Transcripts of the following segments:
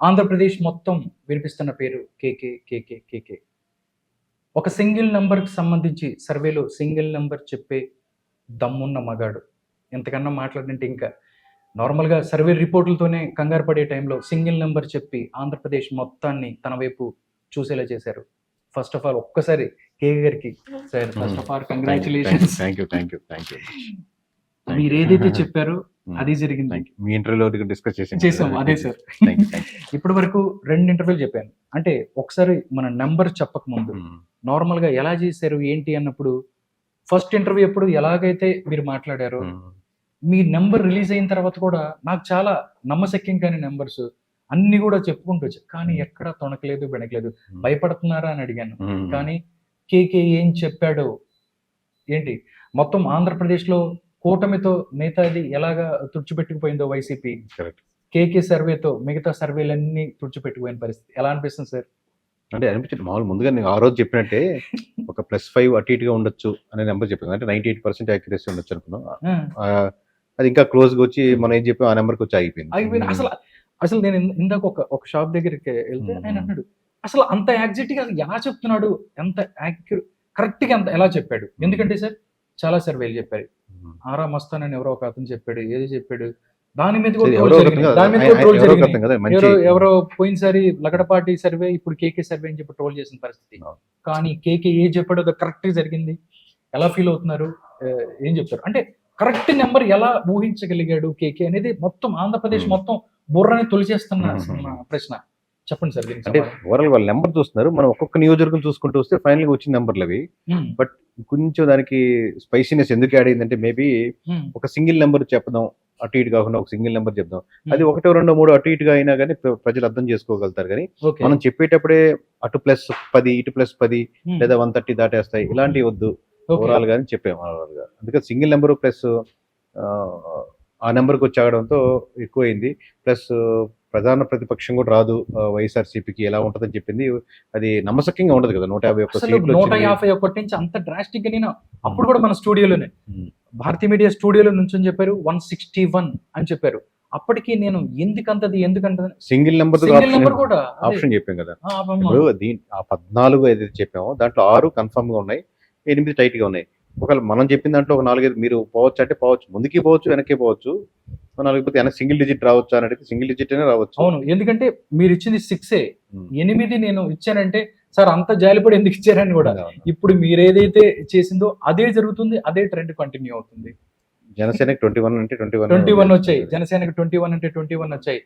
ఆంధ్రప్రదేశ్ మొత్తం వినిపిస్తున్న పేరు కేకే కేకే కేకే. ఒక సింగిల్ నంబర్కి సంబంధించి సర్వేలో సింగిల్ నంబర్ చెప్పే దమ్మున్న మగాడు. ఎంతకన్నా మాట్లాడినంటే ఇంకా నార్మల్గా సర్వే రిపోర్టులతోనే కంగారు పడే టైంలో సింగిల్ నెంబర్ చెప్పి ఆంధ్రప్రదేశ్ మొత్తాన్ని తన వైపు చూసేలా చేశారు. ఫస్ట్ ఆఫ్ ఆల్ ఒక్కసారి కేకే గారికి sir first of all congratulations thank you thank you thank you మీరు ఏదైతే చెప్పారో అది జరిగింది. మీ ఇంటర్వ్యూలో డిస్కస్ చేసాం. చేసాం అదే సార్. ఇప్పటి వరకు రెండు ఇంటర్వ్యూలు చెప్పాను. అంటే ఒకసారి మన నెంబర్ చెప్పక ముందు యూ నార్మల్గా ఎలా చేశారు ఏంటి అన్నప్పుడు ఫస్ట్ ఇంటర్వ్యూ ఎప్పుడు ఎలాగైతే మీరు మాట్లాడారో మీ నెంబర్ రిలీజ్ అయిన తర్వాత కూడా నాకు చాలా నమ్మశక్యం కాని నెంబర్స్ అన్ని కూడా చెప్పుకుంటూ కానీ ఎక్కడ తొణకలేదు బెణకలేదు భయపడుతున్నారా అని అడిగాను. కానీ కేకే ఏం చెప్పాడో ఏంటి? మొత్తం ఆంధ్రప్రదేశ్లో కూటమితో నేతాది ఎలాగా తుడిచిపెట్టుకుపోయిందో వైసీపీ. కేకే సర్వేతో మిగతా సర్వేలన్నీ తుడిచిపెట్టుకుపోయిన పరిస్థితి. ఎలా అనిపిస్తుంది సార్? అంటే అనిపించింది మామూలు ముందుగా నేను ఆ రోజు చెప్పినట్టే ఒక ప్లస్ ఫైవ్ అటు ఇటుగా ఉండొచ్చు అనే నెంబర్ చెప్పాను. అంటే నైన్టీ ఎయిట్ పర్సెంట్ యాక్యురసీ ఉండొచ్చు అనుకున్నాం. అది ఇంకా క్లోజ్గా వచ్చి మనం ఏం చెప్పాం ఆ నెంబర్కి వచ్చి ఆగిపోయింది. అసలు అసలు నేను ఇందాక ఒక ఒక షాప్ దగ్గరికి వెళ్తే. ఆయన అన్నాడు అసలు అంత యాక్సిట్గా ఎలా చెప్తున్నాడు? ఎంత కరెక్ట్గా అంత ఎలా చెప్పాడు? ఎందుకంటే సార్ చాలా సర్వేలు చెప్పారు. ఆరా మస్తాన్ అని ఎవరో ఒక అతను చెప్పాడు ఏది చెప్పాడు దాని మీద కూడా జరిగింది. దాని మీద కూడా ఒకరు జరిగింది. ఎవరో ఎవరో పోయినసారి లగడపాటి సర్వే ఇప్పుడు కేకే సర్వే అని చెప్పి ట్రోల్ చేసిన పరిస్థితి అవును. కానీ కేకే ఏ చెప్పాడో అది కరెక్ట్ జరిగింది ఎలా ఫీల్ అవుతున్నారు ఏం చెప్తారు అంటే కరెక్ట్ నెంబర్ ఎలా ఊహించగలిగాడు కేకే అనేది మొత్తం ఆంధ్రప్రదేశ్. మొత్తం బుర్రని తొలిచేస్తున్న Hmm. ప్రశ్న చెప్పండి సార్ అంటే. ఓవరాల్ వాళ్ళ నెంబర్ చూస్తున్నారు మనం ఒక్కొక్క నియోజకవర్గం చూసుకుంటూ వస్తే ఫైనల్గా వచ్చిన నెంబర్లు అవి Hmm. కొంచెం దానికి స్పైసీనెస్ ఎందుకు యాడ్ అయిందంటే మేబీ. ఒక సింగిల్ నెంబర్ చెప్పదాం అటు ఇటు కాకుండా ఒక సింగిల్ నెంబర్ చెప్దాం. అది ఒకటో రెండో మూడు అటు ఇటుగా అయినా కానీ ప్ర- ప్రజలు అర్థం చేసుకోగలుగుతారు కానీ. మనం చెప్పేటప్పుడే అటు ప్లస్ పది ఇటు ప్లస్ పది. లేదా వన్ థర్టీ దాటేస్తాయి ఇలాంటివి వద్దు. ఓవరాల్ గాని చెప్పాము ఓవరాల్గా అందుకే సింగిల్ నెంబర్ ప్లస్ ఆ నెంబర్కి వచ్చి ఆగడంతో ఎక్కువైంది ప్లస్ ప్రధాన ప్రతిపక్షం కూడా రాదు వైఎస్ఆర్సీపీకి ఎలా ఉంటుందని చెప్పింది అది నమ్మసక్యంగా ఉండదు కదా నూట యాభై ఒక్క సీట్లు నూట. యాభై ఒకటి నుంచి అంత డ్రాస్టిక్గా నేను అప్పుడు కూడా మన స్టూడియోలోనే Hmm. భారతీయ మీడియా స్టూడియోలో నుంచి చెప్పారు వన్ సిక్స్టీ వన్ అని చెప్పారు అప్పటికి నేను ఎందుకంతది ఎందుకంటది సింగిల్ నెంబర్ సింగిల్ నెంబర్ కూడా. ఆప్షన్ చెప్పాం కదా. ఇప్పుడు దీని ఆ పద్నాలుగు ఏదైతే చెప్పామో దాంట్లో ఆరు కన్ఫర్మ్గా ఉన్నాయి ఎనిమిది టైట్గా ఉన్నాయి ఒకవేళ మనం చెప్పిన దాంట్లో ఒక నాలుగైదు మీరు పోవచ్చు అంటే పోవచ్చు. ముందుకి పోవచ్చు వెనక్కి పోవచ్చు. ఒక నాలుగు పోతే వెనక్కి సింగిల్ డిజిట్ రావచ్చు అని అడిగితే సింగిల్ డిజిట్ అనే రావచ్చు. అవును. ఎందుకంటే మీరు ఇచ్చింది సిక్సే. ఎనిమిది నేను ఇచ్చానంటే సార్ అంత జాలిపడి ఎందుకు ఇచ్చారని కూడా. ఇప్పుడు మీరు ఏదైతే చేసిందో అదే జరుగుతుంది అదే ట్రెండ్ కంటిన్యూ అవుతుంది. జనసేనకి ట్వంటీ వన్ అంటే ట్వంటీ వన్ ట్వంటీ వన్ వచ్చాయి జనసేనకి ట్వంటీ వన్ అంటే ట్వంటీ వన్ వచ్చాయి.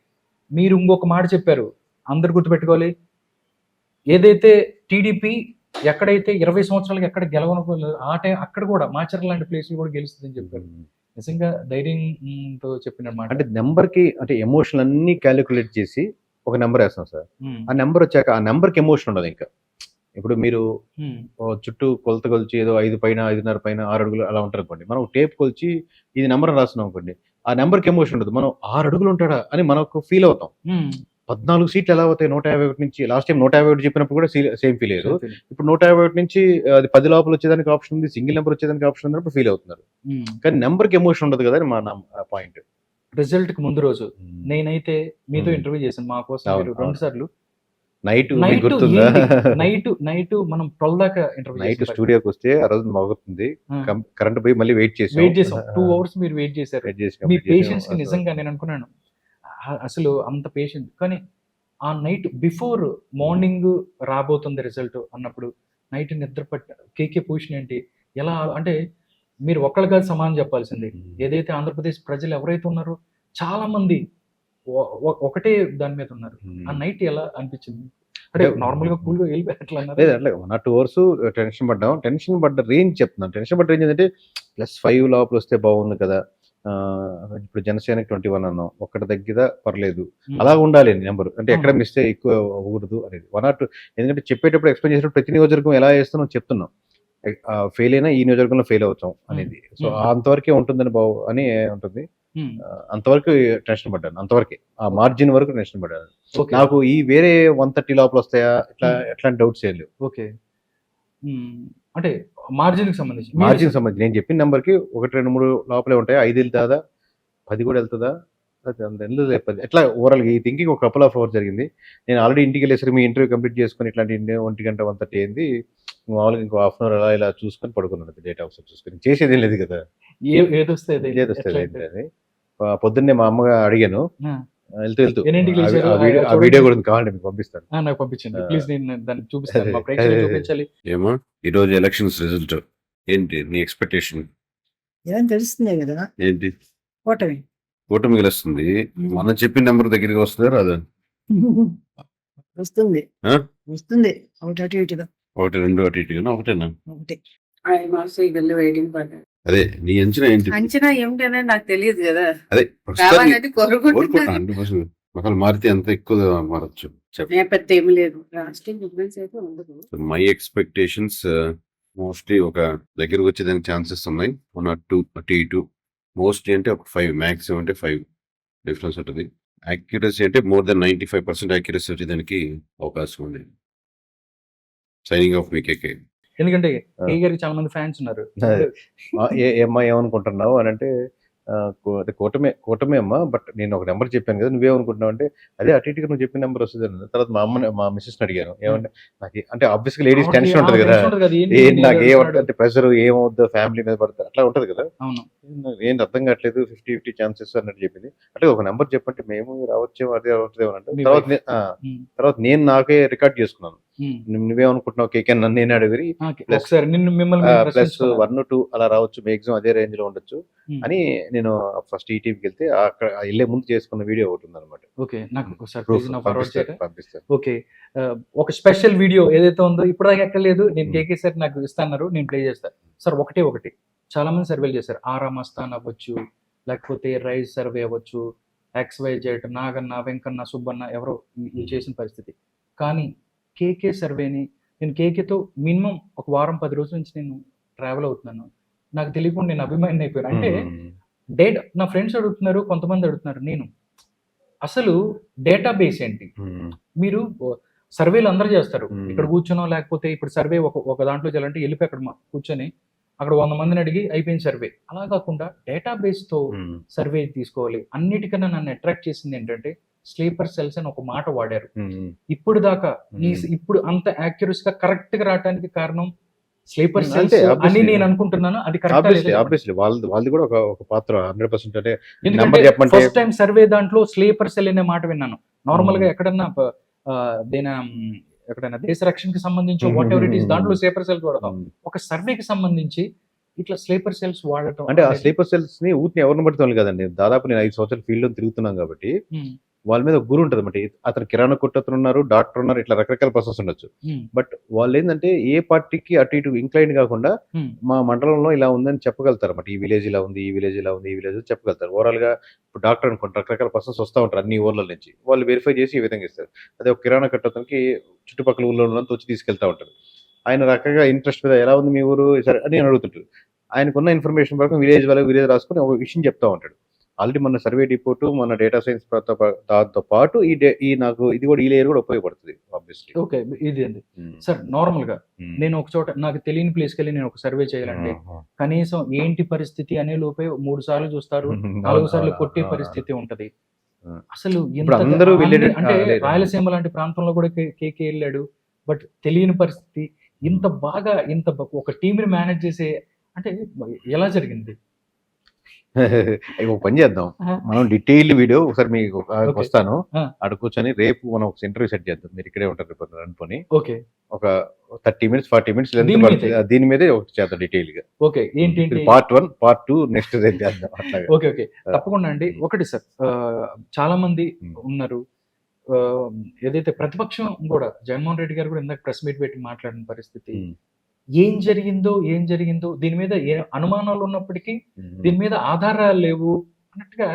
మీరు ఇంకొక మాట చెప్పారు. అందరు గుర్తుపెట్టుకోవాలి. ఏదైతే టీడీపీ ఎక్కడైతే ఇరవై సంవత్సరాలకి ఎక్కడ గెలవను ఆ టైం అక్కడ కూడా మాచర్ లాంటి ప్లేస్ కూడా గెలుస్తుందని చెప్పారు నిజంగా ధైర్యంతో చెప్పిన అంటే నెంబర్కి అంటే ఎమోషన్ అన్ని క్యాలిక్యులేట్ చేసి ఒక నెంబర్ వేస్తాం సార్. ఆ నెంబర్ వచ్చాక ఆ నెంబర్కి ఎమోషన్ ఉండదు ఇంకా. ఇప్పుడు మీరు చుట్టూ కొలత కొలిచి ఏదో ఐదు పైన ఐదున్నర పైన ఆరు అడుగులు అలా ఉంటారు అనుకోండి. మనం టేప్ కొలిచి ఇది నెంబర్ రాస్తున్నాం అనుకోండి. ఆ నెంబర్కి ఎమోషన్ ఉండదు. మనం ఆరు అడుగులు ఉంటాడా అని మనకు ఫీల్ అవుతాం. పద్నాలుగు సీట్లు ఎలా అవుతాయి? నూట యాభై ఒకటి నుంచి లాస్ట్ టైం నూట యాభై ఒకటి చెప్పినప్పుడు కూడా సేమ్ ఫీల్ అయ్యారు ఇప్పుడు నూట యాభై ఒకటి నుంచి అది పది లోపల వచ్చేదానికి ఆప్షన్ ఉంది సింగిల్ నెంబర్ వచ్చేదానికి ఆప్షన్ ఉన్నప్పుడు ఫీల్ అవుతున్నారు. ఉమ్. కానీ నెంబర్కి ఎమోషన్ ఉండదు కదా మా పాయింట్ రిజల్ట్కి ముందు రోజు. నేనైతే మీతో. ఇంటర్వ్యూ చేశాను. మా కోసం రెండు. సార్లు. నైట్ నైట్ గుర్తుందా? నైట్ నైట్ మనం ట్వెల్వ్ దాకా ఇంటర్వ్యూ నైట్ స్టూడియోకి వస్తే ఆ రోజు మగుతుంది. కరెంట్ పోయి మళ్ళీ వెయిట్ చేసి. వెయిట్ చేసాం. టూ అవర్స్ మీరు వెయిట్ చేశారు. మీ. పేషెన్స్కి నిజంగా నేను అనుకున్నాను. అసలు అంత పేషెంట్ కానీ ఆ నైట్ బిఫోర్ మార్నింగ్ రాబోతుంది రిజల్ట్ అన్నప్పుడు నైట్ నిద్ర పట్ట కేకే పొజిషన్ ఏంటి? ఎలా అంటే మీరు ఒక్కళ్ళు కాదు సమానం చెప్పాల్సింది. ఏదైతే ఆంధ్రప్రదేశ్ ప్రజలు ఎవరైతే ఉన్నారో చాలా మంది ఒకటే దాని మీద ఉన్నారు. ఆ నైట్ ఎలా అనిపించింది? అంటే నార్మల్గా కూల్గా లేదు అట్లా one or two hours tension పడ్డాం. టెన్షన్ పడ్డ రేంజ్ చెప్తున్నాను. టెన్షన్ పడ్డ రేంజ్ ఏంటంటే ప్లస్ ఫైవ్ లోపల వస్తే బాగుంది కదా. ఇప్పుడు జనసేనకి ట్వంటీ వన్ అన్నాం. ఒక్కటి తగ్గిద పర్లేదు. అలా ఉండాలి నెంబర్. అంటే ఎక్కడ. మిస్టేక్ ఎక్కువ అవ్వకూడదు అనేది. వన్ ఆర్ టూ ఎందుకంటే చెప్పేటప్పుడు ఎక్స్ప్లెయిన్ చేసేటప్పుడు ప్రతి నియోజకవర్గం ఎలా చేస్తున్నాం చెప్తున్నాం. ఫెయిల్ అయినా ఈ నియోజకవర్గంలో ఫెయిల్ అవుతాం అనేది. సో. అంతవరకే ఉంటుందని బాగు అని ఉంటుంది. అంతవరకు టెన్షన్ పడ్డాను. అంతవరకే. ఆ మార్జిన్ వరకు టెన్షన్ పడ్డాను. నాకు ఈ వేరే వన్ థర్టీ లోపల వస్తాయా? ఇట్లా. ఎట్లాంటి డౌట్స్ ఏం లేవు. ఓకే. అంటే మార్జిన్కి సంబంధించి. మీరు- మార్జిన్ సంబంధించి. నేను చెప్పిన నెంబర్కి ఒకటి రెండు మూడు లోపలే ఉంటాయి? ఐదు వెళ్తుందా పది కూడా వెళ్తుందా? ఎట్లా ఓవరాల్ ఈ థింకింగ్ ఒక కపుల్ ఆఫ్ అవర్స్ జరిగింది. నేను ఆల్రెడీ ఇంటికి వెళ్ళేసరికి మీ ఇంటర్వ్యూ కంప్లీట్ చేసుకొని ఇట్లాంటి ఇంటి- ఒంటి గంట వన్ థర్టీ అయింది. మామూలుగా ఇంకో హాఫ్ అన్ అవర్ అలా ఇలా చూసుకొని పడుకున్నాను డేట్ ఆఫ్ చూసుకొని. చేసేది లేదు కదా? ఏ ఏదొస్తే ఆ, పొద్దున్నే మా అమ్మగా అడిగాను. వెళ్తూ వెళ్తూ. ఆ- వీడియో ఆ చూడండి. వీడియో కూడా మీకు పంపిస్తాను. ఆ, నాకు పంపించండి. ప్లీజ్ నేను దాన్ని చూపిస్తాను. మా. చూపించాలి. ఏమో? ఈరోజు ఎలక్షన్స్ రిజల్ట్. ఏంటి నీ ఎక్స్పెక్టేషన్? ఏం తెలుస్తుంది కదా. ఏంటి? ఓటమి. కూటమి గెలుస్తుంది. మనం చెప్పిన నెంబర్ దగ్గరికి వస్తుందా రాదా? వస్తుంది. ఆ? వస్తుంది. ఒకటి అటు ఇటుగా. ఒకటి రెండు అటు ఇటుగా ఒకటేనా? ఒకటి. I mass eagle waiting for అదే నీ అంచనా ఏంటి? అంచనా ఏమిటనే నాకు తెలియదు కదా. అదే కోరుకుంటున్నాను. ఒకవేళ మారితే ఎంత ఎక్కువ మారచ్చు? పెద్ద ఏమి లేదు. మై ఎక్స్పెక్టేషన్స్ మోస్ట్లీ ఒక దగ్గరకు వచ్చేదానికి ఛాన్సెస్ ఉన్నాయి. వన్ ఆర్ టూ అటు ఇటు మోస్ట్లీ అంటే ఒక ఫైవ్ మ్యాక్సిమం అంటే ఫైవ్ డిఫరెన్స్ ఉంటుంది. యాక్యురసీ అంటే more than ninety five percent accuracy వచ్చేదానికి అవకాశం ఉంది. సైనింగ్ ఆఫ్ మీకేకే ఎందుకంటే. ఏ గారికి చాలా మంది ఫ్యాన్స్ ఉన్నారు. ఏమ్మా ఏమనుకుంటున్నావు అని అంటే అదే కూటమే కూటమే అమ్మా బట్ నేను ఒక నెంబర్ చెప్పాను కదా నువ్వేమనుకుంటున్నావు అంటే అదే అటు ఇటుగా నువ్వు చెప్పిన నెంబర్ వస్తుంది అన్న తర్వాత మా అమ్మ మా మిస్సెస్ అడిగాను. ఏమంటే నాకు అంటే ఆబ్వియస్గా లేడీస్ టెన్షన్ ఉంటుంది కదా. ఏం నాకు. అంటే ప్రెషర్ ఏమవుద్దో ఫ్యామిలీ మీద పడుతుంది అట్లా ఉంటది కదా. ఏం అర్థం కావట్లేదు ఫిఫ్టీ ఫిఫ్టీ ఛాన్సెస్ అన్నట్టు చెప్పింది. అంటే ఒక నెంబర్ చెప్పంటే మేము రావచ్చేమో అదే రావట్లేదు అంటే తర్వాత తర్వాత నేను నాకే రికార్డ్ చేసుకున్నాను. నువ్వేమనుకుంటున్నావు? కేకే నన్ను నేను అడిగి ప్లస్. వన్ టూ అలా రావచ్చు. మ్యాక్సిమం అదే రేంజ్లో ఉండొచ్చు. ఉమ్. అని నేను ఫస్ట్ ఈ టీవీకి వెళ్తే అక్కడ వెళ్ళే ముందు చేసుకున్న వీడియో ఒకటి ఉందన్నమాట. ఓకే నాకు ఒకసారి పంపిస్తాను పంపిస్తాను ఓకే ఒక స్పెషల్ వీడియో ఏదైతే ఉందో ఇప్పుడు దాకా ఎక్కలేదు నేను Hmm. కేకే సార్ నాకు ఇస్తాన్నారు నేను ప్లే చేస్తాను సార్ ఒకటే ఒకటి. చాలా మంది సర్వేలు చేశారు. ఆరా మస్తాన్ అవ్వచ్చు లేకపోతే రైస్ సర్వే అవ్వచ్చు X Y Z Naganna Venkanna Subbanna ఎవరో చేసిన పరిస్థితి. కానీ కేకే సర్వేని నేను కేకేతో మినిమం ఒక వారం పది రోజుల నుంచి నేను ట్రావెల్ అవుతున్నాను నాకు తెలియకుండా నేను అభిమాని అయిపోయాను అంటే. డేటా నా ఫ్రెండ్స్ అడుగుతున్నారు కొంతమంది అడుగుతున్నారు నేను అసలు డేటాబేస్ ఏంటి మ్మ్. మీరు సర్వేలు అందరూ చేస్తారు. ఇక్కడ కూర్చునో లేకపోతే ఇప్పుడు సర్వే ఒక ఒక దాంట్లో చేయాలంటే వెళ్ళిపోయి అక్కడ కూర్చొని అక్కడ వంద మందిని అడిగి అయిపోయింది సర్వే అలా కాకుండా డేటాబేస్తో మ్మ్. సర్వే తీసుకోవాలి అన్నిటికన్నా నన్ను అట్రాక్ట్ చేసింది ఏంటంటే స్లీపర్ సెల్స్ అని ఒక మాట వాడారు. ఇప్పుడు దాకా ఈ. ఇప్పుడు అంత యాక్యురస్గా కరెక్ట్గా రావడానికి కారణం స్లీపర్ సెల్స్ అని. నేను అనుకుంటున్నాను అది కరెక్ట్ ఆబ్వియస్లీ వాళ్ళది వాళ్ళది కూడా ఒక ఒక పాత్ర హండ్రెడ్ పర్సెంట్ అంటే ఫస్ట్ టైం సర్వే దాంట్లో స్లీపర్ సెల్ అనే మాట విన్నాను నార్మల్గా. ఎక్కడన్నా దేనా ఎక్కడైనా దేశ రక్షణకి సంబంధించి వాట్ ఎవర్ ఇట్ ఈస్ దాంట్లో. స్లీపర్ సెల్స్ వాడతాం. ఒక సర్వేకి సంబంధించి ఇట్లా స్లీపర్ సెల్స్ వాడటం అంటే ఆ స్లీపర్ సెల్స్ని ఊరిని ఎవరిని పడితే వాళ్ళు కదండి దాదాపు నేను ఐదు సంవత్సరాలు ఫీల్డ్లో తిరుగుతున్నాను కాబట్టి వాళ్ళ మీద గురు ఉంటుంది అన్నమాట అతను కిరాణా కొట్టతను ఉన్నారు డాక్టర్ ఉన్నారు ఇట్లా రకరకాల పర్సన్స్ ఉండొచ్చు. బట్ వాళ్ళు ఏంటంటే ఏ పార్టీకి అటు ఇటు ఇంక్లైన్ కాకుండా మా మండలంలో ఇలా ఉందని చెప్పగలుగుతారు అన్నమాట ఈ విలేజ్ ఇలా ఉంది ఈ విలేజ్ ఇలా ఉంది ఈ విలేజ్ చెప్పగలుగుతారు. ఓవరాల్గా ఇప్పుడు డాక్టర్ అనుకోండి రకరకాల పర్సన్స్ వస్తూ ఉంటారు అన్ని ఊర్ల నుంచి. వాళ్ళు వెరిఫై చేసి ఈ విధంగా ఇస్తారు. అదే ఒక కిరాణా కట్టతనికి చుట్టుపక్కల ఊర్లో ఉన్నంత వచ్చి తీసుకెళ్తా ఉంటారు. ఆయన రకంగా ఇంట్రెస్ట్ మీద ఎలా ఉంది మీ ఊరు? సరే అని అడుగుతుంటారు. ఆయనకున్న ఇన్ఫర్మేషన్ ప్రకారం విలేజ్ వాళ్ళకి విలేజ్ రాసుకుని ఒక విషయం చెప్తా ఉంటాడు. ఆల్రెడీ మన సర్వే రిపోర్టు మన డేటా సైన్స్ దాంతో పాటు ఈ ఈ నాకు ఇది కూడా ఈ లేయర్ కూడా ఉపయోగపడుతుంది ఆబ్వియస్లీ ఓకే ఇది అండి. సార్ నార్మల్గా నేను ఒక చోట నాకు తెలియని ప్లేస్కి వెళ్ళి నేను ఒక సర్వే చేయాలంటే కనీసం ఏంటి పరిస్థితి అనే లోపే మూడు సార్లు చూస్తారు నాలుగు సార్లు కొట్టే పరిస్థితి ఉంటది. అసలు అందరూ అంటే. రాయలసీమ లాంటి ప్రాంతంలో కూడా కేకే వెళ్ళాడు. బట్ తెలియని పరిస్థితి ఇంత బాగా ఇంత ఒక టీమ్ని మేనేజ్ చేసే అంటే ఎలా జరిగింది? ఒక పని చేద్దాం. మనం డీటెయిల్ వీడియో ఒకసారి మీకు. వస్తాను. అక్కడ కూర్చొని రేపు మనం ఒక ఇంటర్వ్యూ సెట్ చేద్దాం. మీరు ఇక్కడే ఉంటారు రేపు అనుకొని. ఓకే. ఒక థర్టీ మినిట్స్ ఫార్టీ మినిట్స్ దీని మీదే? ఒకటి చేద్దాం డీటెయిల్గా ఓకే. ఏంటి part one part two next చేద్దాం ఓకే ఓకే. తప్పకుండా అండి. ఒకటి సార్ చాలా మంది. ఉన్నారు. ఏదైతే ప్రతిపక్షం కూడా జగన్మోహన్ రెడ్డి గారు కూడా ఇందాక ప్రెస్ మీట్ పెట్టి మాట్లాడిన పరిస్థితి. ఏం జరిగిందో ఏం జరిగిందో దీని మీద ఏ అనుమానాలు ఉన్నప్పటికీ దీని మీద ఆధారాలు లేవు అన్నట్టుగా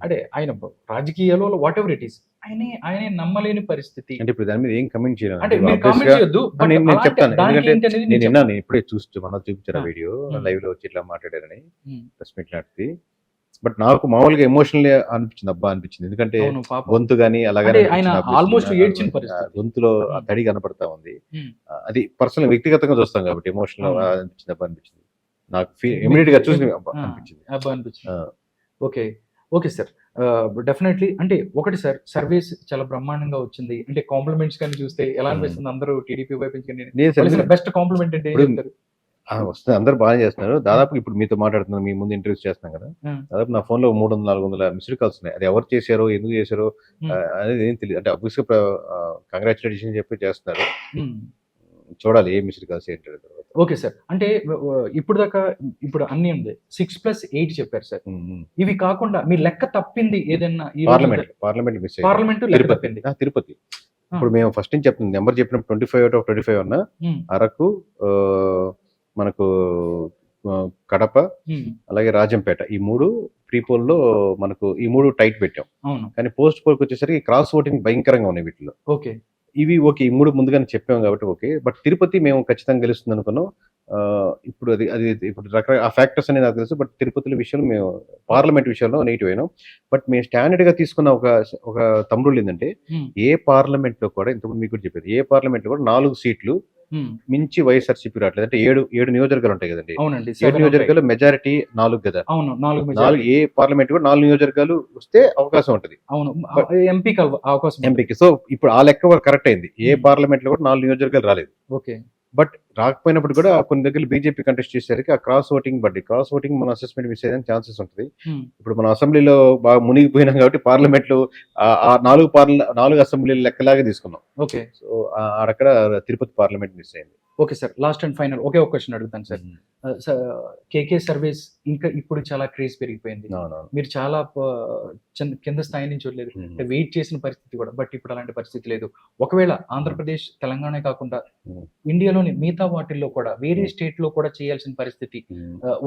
అంటే ఆయన రాజకీయాలు వాట్ ఎవర్ ఇట్ ఈస్ ఆయనే ఆయనే నమ్మలేని పరిస్థితి అంటే ఇప్పుడు దాని మీద ఏం కమెంట్ చేయాలి అంటే మీరు కామెంట్ చేయొద్దు నేను- చెప్తాను. ఎందుకంటే నేను నేను విన్నాను నేను ఇప్పుడే చూస్తూ మన చూపించారు. వీడియో. లైవ్లో వచ్చి ఇట్లా మాట్లాడారని. ప్రెస్ మీట్ లాంటిది బట్ నాకు మామూలుగా ఎమోషనల్ అనిపించింది. అబ్బా అనిపించింది. ఎందుకంటే గొంతు గానీ అలాగే పరిస్థితి. గొంతులో Hmm. తడి కనపడతా ఉంది. Hmm. అది పర్సనల్ వ్యక్తిగతంగా చూస్తాం కాబట్టి ఎమోషనల్ అవును. అనిపించింది. అబ్బా అనిపించింది. నాకు ఇమీడియట్గా చూసి. అనిపించింది. అబ్బా అనిపించింది. ఓకే. ఓకే సార్ డెఫినెట్లీ అంటే ఒకటి సార్ సర్వీస్ చాలా బ్రహ్మాండంగా వచ్చింది. అంటే కాంప్లిమెంట్స్ కానీ చూస్తే ఎలా Hmm. అనిపిస్తుంది? అందరూ టీడీపీ వైపు కానీ బెస్ట్ కాంప్లిమెంట్ అంటే వస్తుంది. అందరు బాగా చేస్తున్నారు. దాదాపు ఇప్పుడు మీతో మాట్లాడుతున్నాను మీ ముందు ఇంటర్వ్యూస్ చేస్తున్నాం కదా. దాదాపు నా ఫోన్లో మూడు వందల నాలుగు వందల మిస్డ్ కాల్స్ ఉన్నాయి. అది ఎవరు చేశారో ఎందుకు చేశారో అనేది ఏం తెలియదు అంటే అబ్వియస్గా కంగ్రాచులేషన్ చెప్పి చేస్తున్నారు. చూడాలి ఏ మిస్డ్ కాల్స్ ఏంటి. Okay sir. అంటే ఇప్పుడు దాకా ఇప్పుడు అన్ని ఉంది. సిక్స్ ప్లస్ ఎయిట్ చెప్పారు సార్. ఇవి కాకుండా మీ లెక్క తప్పింది ఏదైనా parliament parliament miss parliament Tirupati. Tirupati. ఇప్పుడు మేము ఫస్ట్ నుంచి చెప్తుంది నెంబర్ చెప్పినప్పుడు twenty five out of twenty five Hmm. Araku మనకు కడప. అలాగే రాజంపేట. ఈ మూడు ప్రీ పోల్లో మనకు ఈ మూడు టైట్ పెట్టాం. కానీ పోస్ట్ పోల్కి వచ్చేసరికి క్రాస్ ఓటింగ్ భయంకరంగా ఉన్నాయి వీటిలో ఓకే. ఇవి ఓకే ఈ మూడు ముందుగానే చెప్పాం కాబట్టి ఓకే. బట్ తిరుపతి మేము ఖచ్చితంగా గెలుస్తుంది అనుకున్నాం. ఇప్పుడు అది అది ఇప్పుడు రకరకాల ఆ ఫ్యాక్టర్స్ అనేది నాకు తెలుసు బట్ తిరుపతి విషయంలో మేము పార్లమెంట్ విషయంలో నెగిటివ్ అయినాం బట్ మేము స్టాండర్డ్గా తీసుకున్న ఒక ఒక తమ్ముడు ఏంటంటే. ఏ పార్లమెంట్లో కూడా ఇంతకుముందు మీకు కూడా చెప్పేది ఏ పార్లమెంట్లో కూడా నాలుగు సీట్లు. మించి వైఎస్ఆర్సీపీ రావట్లేదు. అంటే ఏడు ఏడు నియోజకవర్గాలు ఉంటాయి కదండి. అవునండి. ఏడు. నియోజకవర్గాలు మెజారిటీ నాలుగు కదా. అవును నాలుగు. నాలుగు ఏ పార్లమెంట్ కూడా నాలుగు నియోజకవర్గాలు వస్తే అవకాశం ఉంటుంది. అవును. ఎంపీ అవకాశం. ఎంపీకి. సో ఇప్పుడు ఆ లెక్క కరెక్ట్ అయింది. ఏ. పార్లమెంట్లో కూడా నాలుగు నియోజకవర్గాలు రాలేదు. ఓకే. బట్ రాకపోయినప్పుడు కూడా కొన్ని దగ్గర బీజేపీ కంటెస్ట్ చేసేసరికి ఆ క్రాస్ ఓటింగ్ బట్టి క్రాస్ ఓటింగ్ మన అసెస్మెంట్ మిస్ అయ్యేదానికి ఛాన్సెస్ ఉంటుంది. Hmm. ఇప్పుడు మన అసెంబ్లీలో బాగా మునిగిపోయినాం కాబట్టి పార్లమెంట్లో ఆ- నాలుగు పార్ల నాలుగు అసెంబ్లీలు లెక్కలాగే తీసుకున్నాం. ఓకే. సో ఆడక్కడ తిరుపతి పార్లమెంట్ మిస్ అయింది. Okay sir last and final ఒకే ఒక క్వశ్చన్ అడుగుతాను సార్. కేకే సర్వీస్ ఇంకా ఇప్పుడు చాలా క్రేజ్ పెరిగిపోయింది. మీరు చాలా కింద స్థాయి నుంచి. అంటే వెయిట్ చేసిన పరిస్థితి కూడా బట్ ఇప్పుడు అలాంటి పరిస్థితి లేదు. ఒకవేళ ఆంధ్రప్రదేశ్ తెలంగాణ కాకుండా. ఇండియాలోని మిగతా వాటిల్లో కూడా వేరే. స్టేట్లో కూడా చేయాల్సిన పరిస్థితి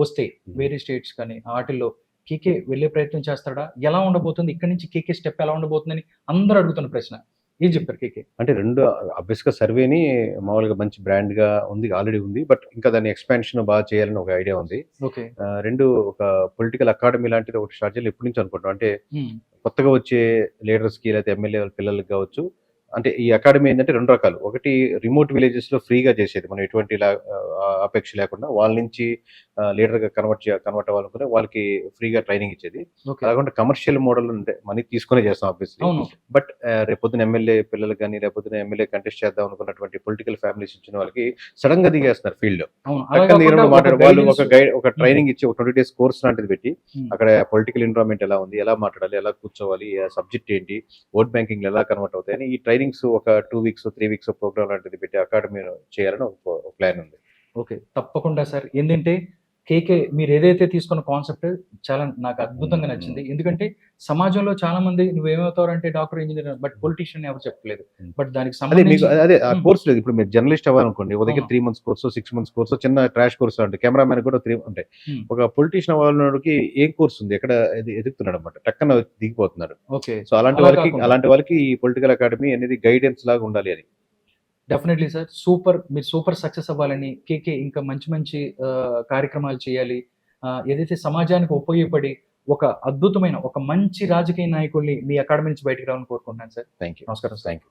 వస్తే వేరే స్టేట్స్ కానీ వాటిల్లో కేకే వెళ్ళే ప్రయత్నం చేస్తాడా? ఎలా ఉండబోతుంది? ఇక్కడ నుంచి కేకే స్టెప్ ఎలా ఉండబోతుందని అందరూ అడుగుతున్న ప్రశ్న. ఏం చెప్తారు కేకే. అంటే రెండు అబ్వియస్గా సర్వేని మామూలుగా మంచి బ్రాండ్గా ఉంది ఆల్రెడీ ఉంది బట్ ఇంకా దాని ఎక్స్పాన్షన్ బాగా చేయాలని ఒక ఐడియా ఉంది. ఓకే. రెండు ఒక పొలిటికల్ అకాడమీ లాంటిది ఒకటి స్టార్ట్ చేయాలి ఎప్పటి నుంచి అనుకుంటాం అంటే కొత్తగా వచ్చే లీడర్స్కి లేకపోతే ఎమ్మెల్యే పిల్లలకి కావచ్చు అంటే ఈ అకాడమీ ఏంటంటే రెండు రకాలు. ఒకటి రిమోట్ విలేజెస్లో ఫ్రీగా చేసేది. మనం ఎటువంటి అపేక్ష లేకుండా వాళ్ళ నుంచి లీడర్గా కన్వర్ట్ కన్వర్ట్ అవ్వాలనుకునే వాళ్ళకి ఫ్రీగా ట్రైనింగ్ ఇచ్చేది. కాకుండా కమర్షియల్ మోడల్ అంటే మనీ తీసుకునే చేస్తాం ఆబ్వియస్లీ బట్ రేపొద్దున ఎమ్మెల్యే పిల్లలకు కానీ రేపొద్దున ఎమ్మెల్యే కంటెస్ట్ చేద్దాం అనుకున్నటువంటి పొలిటికల్ ఫ్యామిలీస్ ఇచ్చిన వాళ్ళకి సడన్గా దిగేస్తున్నారు ఫీల్డ్. లో వాళ్ళు ఒక గైడ్ ఒక ట్రైనింగ్ ఇచ్చి ఒక ట్వంటీ డేస్ కోర్స్ లాంటిది పెట్టి. అక్కడ పొలిటికల్ ఎన్విరాన్మెంట్ ఎలా ఉంది ఎలా మాట్లాడాలి ఎలా కూర్చోవాలి సబ్జెక్ట్ ఏంటి ఓట్ బ్యాంకింగ్ ఎలా కన్వర్ట్ అవుతాయని ఈ ట్రైనింగ్స్ ఒక two weeks three weeks program లాంటిది పెట్టి అకాడమీ చేయాలని ఒక ప్లాన్ ఉంది. ఓకే తప్పకుండా సార్. ఏంటంటే కేకే మీరు ఏదైతే తీసుకున్న కాన్సెప్ట్ చాలా నాకు అద్భుతంగా నచ్చింది ఎందుకంటే సమాజంలో చాలా మంది నువ్వేమవుతావు అంటే డాక్టర్ ఇంజనీర్ బట్ పొలిటీషియన్ ఎవరు చెప్పలేదు. బట్ దానికి అదే మీకు సంబంధించి అదే ఆ. కోర్స్ లేదు ఇప్పుడు మీరు జర్నలిస్ట్ అవ్వాలనుకోండి ఒక. Three months course six months course చిన్న ట్రాష్ కోర్స్ అంటే కెమెరామెన్ కూడా త్రీ ఉంటాయి. ఒక పొలిటీషియన్ అవ్వాలన్నోడికి ఏం కోర్స్ ఉంది ఎక్కడ ఎది- ఎదుగుతున్నాడు అనమాట టక్కన దిగిపోతున్నాడు ఓకే సో అలాంటి అలా వాళ్ళకి. అలాంటి వాళ్ళకి ఈ పొలిటికల్ అకాడమీ అనేది గైడెన్స్ లాగా ఉండాలి అని డెఫినెట్లీ సార్ సూపర్ మీరు సూపర్ సక్సెస్ అవ్వాలని కేకే ఇంకా మంచి మంచి కార్యక్రమాలు చేయాలి. ఏదైతే సమాజానికి ఉపయోగపడి ఒక అద్భుతమైన ఒక మంచి రాజకీయ నాయకుల్ని మీ అకాడమీ నుంచి బయటకు రావాలని కోరుకుంటున్నాను సార్ థ్యాంక్ యూ నమస్కారం థ్యాంక్ యూ